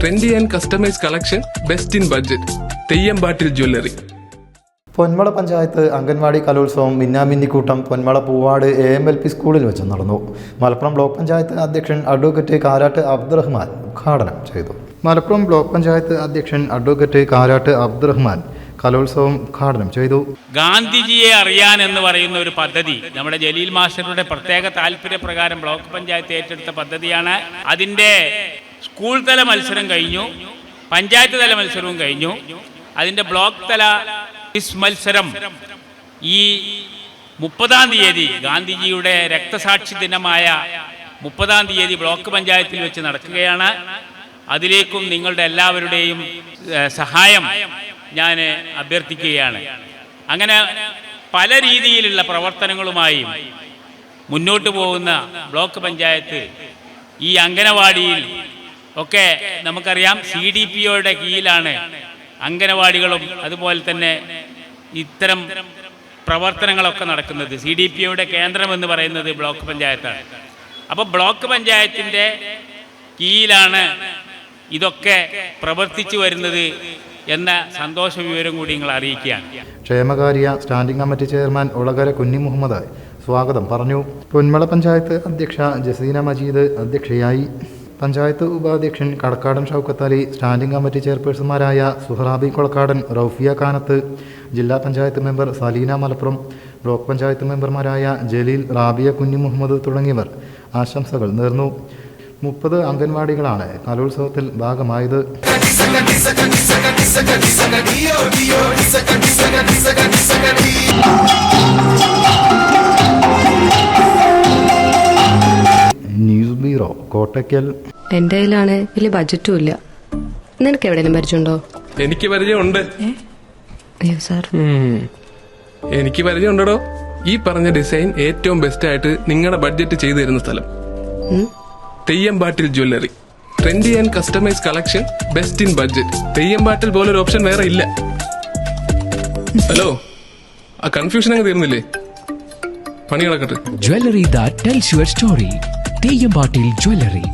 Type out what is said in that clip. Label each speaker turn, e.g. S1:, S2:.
S1: Trendy and customise collection best in budget Theyyampattil jewellery
S2: Ponmala panchayat anganwadi കലോത്സവം മിന്നാമിന്നിക്കൂട്ടം Ponmala Poovad A M L P സ്കൂളിൽ വെച്ച് നടന്നു. Malappuram block panchayat അധ്യക്ഷൻ advocate Karat Abdurahman ഉദ്ഘാടനം ചെയ്തു. മലപ്പുറം ബ്ലോക്ക് പഞ്ചായത്ത് അധ്യക്ഷൻ അഡ്വക്കേറ്റ് കാരാട്ട് അബ്ദുറഹ്മാൻ കലോത്സവം ഉദ്ഘാടനം ചെയ്തു.
S3: ഗാന്ധിജിയെ അറിയാൻ എന്ന് പറയുന്ന ഒരു പദ്ധതി നമ്മുടെ ജലീൽ മാസ്റ്ററുടെ പ്രത്യേക താല്പര്യപ്രകാരം ബ്ലോക്ക് പഞ്ചായത്ത് ഏറ്റെടുത്ത പദ്ധതിയാണ്. അതിന്റെ സ്കൂൾ തല മത്സരം കഴിഞ്ഞു പഞ്ചായത്ത് തല മത്സരവും കഴിഞ്ഞു. അതിന്റെ ബ്ലോക്ക് തല ക്വിസ് മത്സരം ഈ മുപ്പതാം തീയതി ഗാന്ധിജിയുടെ രക്തസാക്ഷി ദിനമായ മുപ്പതാം തീയതി ബ്ലോക്ക് പഞ്ചായത്തിൽ വെച്ച് നടക്കുകയാണ്. അതിലേക്കും നിങ്ങളുടെ എല്ലാവരുടെയും സഹായം ഞാൻ അഭ്യർത്ഥിക്കുകയാണ്. അങ്ങനെ പല രീതിയിലുള്ള പ്രവർത്തനങ്ങളുമായും മുന്നോട്ട് പോകുന്ന ബ്ലോക്ക് പഞ്ചായത്ത് ഈ അംഗനവാടിയിൽ ഒക്കെ നമുക്കറിയാം സി ഡി പി ഒയുടെ കീഴിലാണ് അംഗനവാടികളും അതുപോലെ തന്നെ ഇത്തരം പ്രവർത്തനങ്ങളൊക്കെ നടക്കുന്നത്. സി ഡി പി ഒയുടെ കേന്ദ്രം എന്ന് പറയുന്നത് ബ്ലോക്ക് പഞ്ചായത്താണ്. അപ്പോൾ ബ്ലോക്ക് പഞ്ചായത്തിന്റെ കീഴിലാണ് ഇതൊക്കെ പ്രവർത്തിച്ചു വരുന്നത് എന്ന സന്തോഷ വിവരം കൂടി നിങ്ങൾ അറിയിക്കുകയാണ്.
S2: ക്ഷേമകാര്യ സ്റ്റാൻഡിംഗ് കമ്മിറ്റി ചെയർമാൻ ഉളകര കുഞ്ഞി മുഹമ്മദ് സ്വാഗതം പറഞ്ഞു. പൊന്മള പഞ്ചായത്ത് അധ്യക്ഷ ജസീന മജീദ് അധ്യക്ഷയായി. പഞ്ചായത്ത് ഉപാധ്യക്ഷൻ കടക്കാടൻ ഷൗക്കത്ത് സ്റ്റാൻഡിംഗ് കമ്മിറ്റി ചെയർപേഴ്സൺമാരായ സുഹറാബി കൊളക്കാടൻ റൌഫിയ കാനത്ത് ജില്ലാ പഞ്ചായത്ത് മെമ്പർ സലീന മലപ്പുറം ബ്ലോക്ക് പഞ്ചായത്ത് മെമ്പർമാരായ ജലീൽ റാബിയ കുഞ്ഞു മുഹമ്മദ് തുടങ്ങിയവർ ആശംസകൾ നേർന്നു. മുപ്പത് അംഗൻവാടികളാണ് കലോത്സവത്തിൽ ഭാഗമായത്. News bureau Kottakkal.
S4: എന്റെ കയ്യിലാണ് വലിയ ബജറ്റും ഇല്ല. നിനക്ക് എവിടെയെങ്കിലും പരിചയമുണ്ടോ?
S1: എനിക്ക് പരിചയമുണ്ട്.
S4: അയ്യോ സാർ.
S1: എനിക്ക് പരിചയമുണ്ടോ ഈ പറഞ്ഞ ഡിസൈൻ ഏറ്റവും ബെസ്റ്റ് ആയിട്ട് നിങ്ങളുടെ ബഡ്ജറ്റ് ചെയ്തു തരുന്ന സ്ഥലം. Theyyampattil jewellery trendy and customise collection best in budget Theyyampattil പോലൊരു ഓപ്ഷൻ വേറെ ഇല്ല. ഹലോ? ആ കൺഫ്യൂഷൻ അങ്ങ് തീർന്നില്ലേ? പണി കിടക്കട്ടെ
S5: jewellery that tells your story Teyambatil Jewelry.